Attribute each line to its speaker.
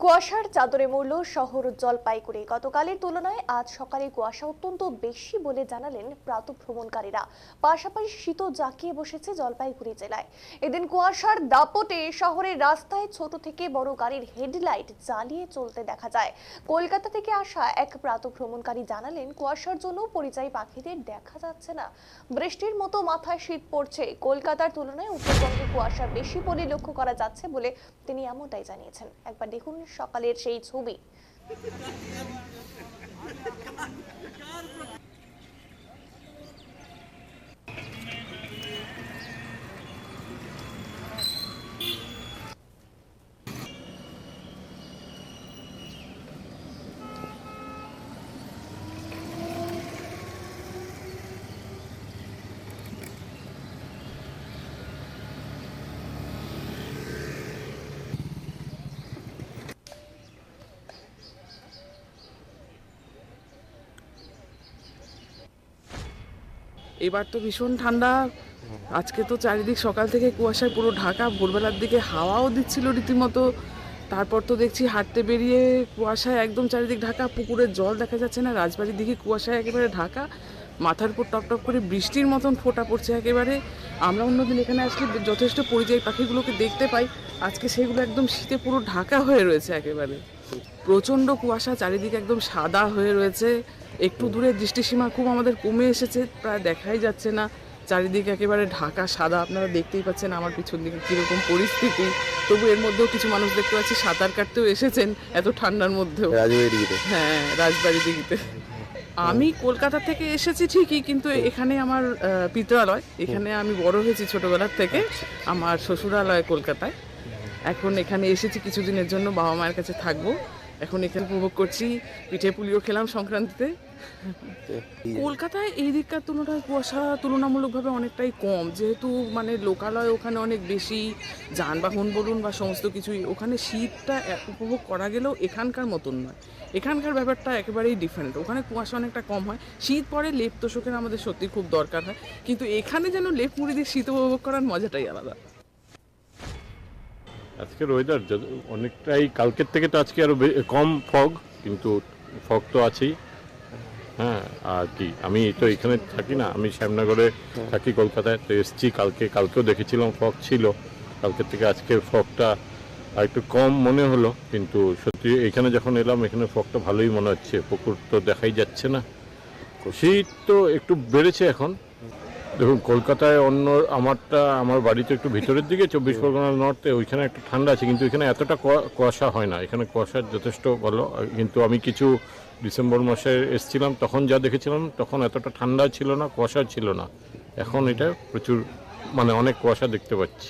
Speaker 1: কুয়াশার চাদরে মূল্য শহর জলপাইগুড়ি। গতকালের তুলনায় আজ সকালে কুয়াশা অত্যন্ত বেশি বলে জানালেন প্রাত ভ্রমণকারীরা। পাশাপাশি শীত জাঁকিয়ে বসেছে জলপাইগুড়ি জেলায়। এদিন কুয়াশার দাপটে শহরের রাস্তায় ছোট থেকে বড় গাড়ির হেডলাইট জ্বালিয়ে চলতে দেখা যায়। কলকাতা থেকে আসা এক প্রাত ভ্রমণকারী জানালেন, কুয়াশার জন্য পরিযায়ী পাখিদের দেখা যাচ্ছে না। বৃষ্টির মতো মাথায় শীত পড়ছে। কলকাতার তুলনায় উত্তরবঙ্গে কুয়াশা বেশি বলে লক্ষ্য করা যাচ্ছে বলে তিনি এমনটাই জানিয়েছেন। একবার দেখুন সকালের সেই ছবি।
Speaker 2: এবার তো ভীষণ ঠান্ডা। আজকে তো চারিদিক সকাল থেকে কুয়াশায় পুরো ঢাকা, ভোরবেলার দিকে হাওয়াও দিচ্ছিল রীতিমতো। তারপর তো দেখছি হাঁটতে বেরিয়ে কুয়াশায় একদম চারিদিক ঢাকা, পুকুরের জল দেখা যাচ্ছে না, রাজবাড়ির দিকে কুয়াশায় একেবারে ঢাকা। মাথার উপর টপ টপ করে বৃষ্টির মতন ফোটা পড়ছে একেবারে। আমরা অন্যদিন এখানে আসলে যথেষ্ট পরিযায়ী পাখিগুলোকে দেখতে পাই। আজকে সেগুলো একদম শীতে পুরো ঢাকা হয়ে রয়েছে একেবারে। প্রচণ্ড কুয়াশা, চারিদিকে একদম সাদা হয়ে রয়েছে। একটু দূরে দৃষ্টিসীমা খুব আমাদের কমে এসেছে প্রায় দেখাই যাচ্ছে না। চারিদিকে একেবারে ঢাকা সাদা আপনারা দেখতেই পাচ্ছেন আমার পিছন দিকে কীরকম পরিস্থিতি। তবু এর মধ্যেও কিছু মানুষ দেখতে পাচ্ছি সাঁতার কাটতেও এসেছেন এত ঠান্ডার মধ্যেও। হ্যাঁ রাজবাড়ি দিঘিতে আমি কলকাতা থেকে এসেছি ঠিকই কিন্তু এখানে আমার পিত্রালয় এখানে আমি বড় হয়েছি ছোটবেলার থেকে আমার শ্বশুরালয় কলকাতায়। এখন এখানে এসেছি কিছুদিনের জন্য বাবা মায়ের কাছে থাকব। এখন এখানে উপভোগ করছি, পিঠে পুলিও খেলাম সংক্রান্তিতে। কলকাতায় এই দিককার তুলনায় কুয়াশা তুলনামূলকভাবে অনেকটাই কম, যেহেতু মানে লোকালয় ওখানে অনেক বেশি, যানবাহন বলুন বা সমস্ত কিছুই, ওখানে শীতটা উপভোগ করা গেলেও এখানকার মতন নয়। এখানকার ব্যাপারটা একেবারেই ডিফারেন্ট ওখানে কুয়াশা অনেকটা কম হয়। শীত পরে লেপ তোষকের আমাদের সত্যি খুব দরকার হয়। কিন্তু এখানে যেন লেপ মুড়ি দিয়ে শীত উপভোগ করার মজাটাই আলাদা।
Speaker 3: আজকের ওয়েদার অনেকটাই, কালকের থেকে তো আজকে আরও বে- কম ফগ কিন্তু ফগ তো আছেই। হ্যাঁ আর কি, আমি তো এখানে থাকি না, আমি শ্যামনগরে থাকি কলকাতায়, তো এসছি কালকে, কালকেও দেখেছিলাম ফগ ছিল। কালকের থেকে আজকের ফগটা আর একটু কম মনে হলো, কিন্তু সত্যি এখানে যখন এলাম, এখানে ফগটা ভালোই মনে হচ্ছে, পুকুর তো দেখাই যাচ্ছে না। শীত তো একটু বেড়েছে এখন দেখুন কলকাতায় অন্য আমারটা আমার বাড়িতে একটু ভিতরের দিকে চব্বিশ পরগনার নর্থে ওইখানে একটা ঠান্ডা আছে কিন্তু এখানে এতটা কুয়া- কুয়াশা হয় না। এখানে কুয়াশা যথেষ্ট ভালো কিন্তু আমি কিছু ডিসেম্বর মাসে এসেছিলাম তখন যা দেখেছিলাম তখন এতটা ঠান্ডা ছিল না কুয়াশা ছিল না। এখন এটা প্রচুর মানে অনেক কুয়াশা দেখতে পাচ্ছি।